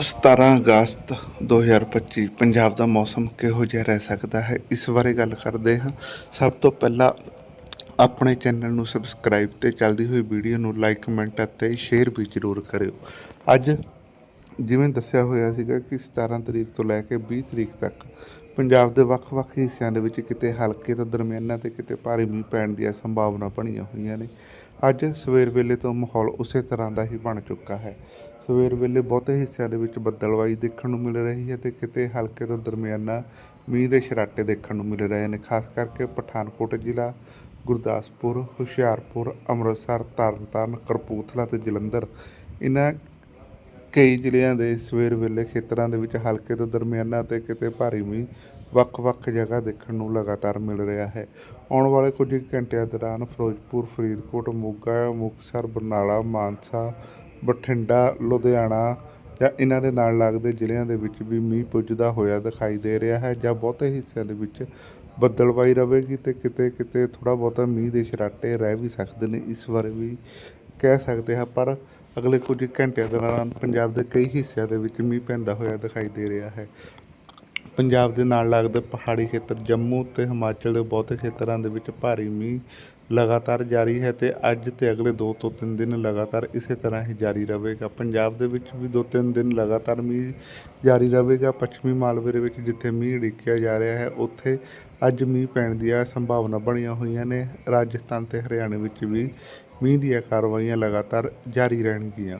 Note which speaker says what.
Speaker 1: 17 ਅਗਸਤ 2025 ਪੰਜਾਬ ਦਾ ਮੌਸਮ ਕਿਹੋ ਜਿਹਾ ਰਹਿ ਸਕਦਾ ਹੈ? ਇਸ ਬਾਰੇ ਗੱਲ ਕਰਦੇ ਹਾਂ। ਸਭ ਤੋਂ ਪਹਿਲਾਂ ਆਪਣੇ ਚੈਨਲ ਨੂੰ ਸਬਸਕ੍ਰਾਈਬ ਤੇ ਚੱਲਦੀ ਹੋਈ ਵੀਡੀਓ ਨੂੰ ਲਾਈਕ, ਕਮੈਂਟ ਅਤੇ ਸ਼ੇਅਰ ਵੀ ਜ਼ਰੂਰ ਕਰਿਓ। ਅੱਜ ਜਿਵੇਂ ਦੱਸਿਆ ਹੋਇਆ ਸੀਗਾ ਕਿ 17 ਤਰੀਕ ਤੋਂ ਲੈ ਕੇ 20 ਤਰੀਕ ਤੱਕ ਪੰਜਾਬ ਦੇ ਵੱਖ-ਵੱਖ ਹਿੱਸਿਆਂ ਦੇ ਵਿੱਚ ਕਿਤੇ ਹਲਕੇ ਤੋਂ ਦਰਮਿਆਨਾ ਤੇ ਕਿਤੇ ਭਾਰੀ ਮੀਂਹ ਪੈਣ ਦੀਆਂ ਸੰਭਾਵਨਾ ਬਣੀਆਂ ਹੋਈਆਂ ਨੇ। ਅੱਜ ਸਵੇਰ ਵੇਲੇ ਤੋਂ ਮਾਹੌਲ ਉਸੇ ਤਰ੍ਹਾਂ ਦਾ ਹੀ ਬਣ ਚੁੱਕਾ ਹੈ। ਸਵੇਰ ਵੇਲੇ ਬਹੁਤੇ ਹਿੱਸਿਆਂ ਦੇ ਵਿੱਚ ਬੱਦਲਵਾਈ ਦੇਖਣ ਨੂੰ ਮਿਲ ਰਹੀ ਹੈ ਤੇ ਕਿਤੇ ਹਲਕੇ ਤੋਂ ਦਰਮਿਆਨਾ ਮੀਂਹ ਦੇ ਛਰਾਟੇ ਦੇਖਣ ਨੂੰ ਮਿਲ ਰਹੇ ਨੇ, ਖਾਸ ਕਰਕੇ ਪਠਾਨਕੋਟ ਜ਼ਿਲ੍ਹਾ, ਗੁਰਦਾਸਪੁਰ, ਹੁਸ਼ਿਆਰਪੁਰ, ਅੰਮ੍ਰਿਤਸਰ, ਤਰਨਤਾਰਨ ਕਰਪੂਥਲਾ ਤੇ ਜਲੰਧਰ। ਇਹਨਾਂ ਕਈ ਜ਼ਿਲ੍ਹਿਆਂ ਦੇ ਸਵੇਰ ਵੇਲੇ ਖੇਤਰਾਂ ਦੇ ਵਿੱਚ ਹਲਕੇ ਤੋਂ ਦਰਮਿਆਨਾ ਤੇ ਕਿਤੇ ਭਾਰੀ ਮੀਂਹ ਵੱਖ-ਵੱਖ ਜਗ੍ਹਾ ਦੇਖਣ ਨੂੰ ਲਗਾਤਾਰ ਮਿਲ ਰਿਹਾ ਹੈ। ਆਉਣ ਵਾਲੇ ਕੁਝ ਘੰਟਿਆਂ ਦੌਰਾਨ ਫਿਰੋਜ਼ਪੁਰ, ਫਰੀਦਕੋਟ, ਮੋਗਾ, ਮੁਕਤਸਰ, ਬਰਨਾਲਾ, ਮਾਨਸਾ ਬਠਿੰਡਾ, ਲੁਧਿਆਣਾ ਜਾਂ ਇਹਨਾਂ ਦੇ ਨਾਲ ਲੱਗਦੇ ਜ਼ਿਲ੍ਹਿਆਂ ਦੇ ਵਿੱਚ ਵੀ ਮੀਂਹ ਪੁੱਜਦਾ ਹੋਇਆ ਦਿਖਾਈ ਦੇ ਰਿਹਾ ਹੈ ਜਾਂ ਬਹੁਤੇ ਹਿੱਸਿਆਂ ਦੇ ਵਿੱਚ ਬੱਦਲਵਾਈ ਰਹੇਗੀ ਤੇ ਕਿਤੇ ਕਿਤੇ ਥੋੜਾ ਬਹੁਤਾ ਮੀਂਹ ਦੇ ਛਰਾਟੇ ਰਹਿ ਵੀ ਸਕਦੇ ਨੇ, ਇਸ ਬਾਰੇ ਵੀ ਕਹਿ ਸਕਦੇ ਹਾਂ, ਪਰ ਅਗਲੇ ਕੁਝ ਘੰਟਿਆਂ ਦੌਰਾਨ ਪੰਜਾਬ ਦੇ ਕਈ ਹਿੱਸਿਆਂ ਦੇ ਵਿੱਚ ਮੀਂਹ ਪੈਂਦਾ ਹੋਇਆ ਦਿਖਾਈ ਦੇ ਰਿਹਾ ਹੈ। ਪੰਜਾਬ ਦੇ ਨਾਲ ਲੱਗਦੇ ਪਹਾੜੀ ਖੇਤਰ ਜੰਮੂ ਤੇ ਹਿਮਾਚਲ ਦੇ ਬਹੁਤੇ ਖੇਤਰਾਂ ਦੇ ਵਿੱਚ ਭਾਰੀ ਮੀਂਹ ਲਗਾਤਾਰ ਜਾਰੀ ਹੈ ਤੇ ਅੱਜ ਤੇ ਅਗਲੇ 2 ਤੋਂ 3 ਦਿਨ ਲਗਾਤਾਰ ਇਸੇ ਤਰ੍ਹਾਂ ਹੀ ਜਾਰੀ ਰਹੇਗਾ। ਪੰਜਾਬ ਦੇ ਵਿੱਚ ਵੀ 2-3 ਦਿਨ ਲਗਾਤਾਰ ਮੀਂਹ ਜਾਰੀ ਰਹੇਗਾ। ਪੱਛਮੀ ਮਾਲਵੇ ਦੇ ਵਿੱਚ ਜਿੱਥੇ ਮੀਂਹ ਉਡੀਕਿਆ ਜਾ ਰਿਹਾ ਹੈ, ਉੱਥੇ ਅੱਜ ਮੀਂਹ ਪੈਣ ਦੀਆਂ ਸੰਭਾਵਨਾ ਬਣੀਆਂ ਹੋਈਆਂ ਨੇ। ਰਾਜਸਥਾਨ ਤੇ ਹਰਿਆਣਾ ਵਿੱਚ ਵੀ ਮੀਂਹ ਦੀਆਂ ਕਾਰਵਾਈਆਂ ਲਗਾਤਾਰ ਜਾਰੀ ਰਹਿਣਗੀਆਂ।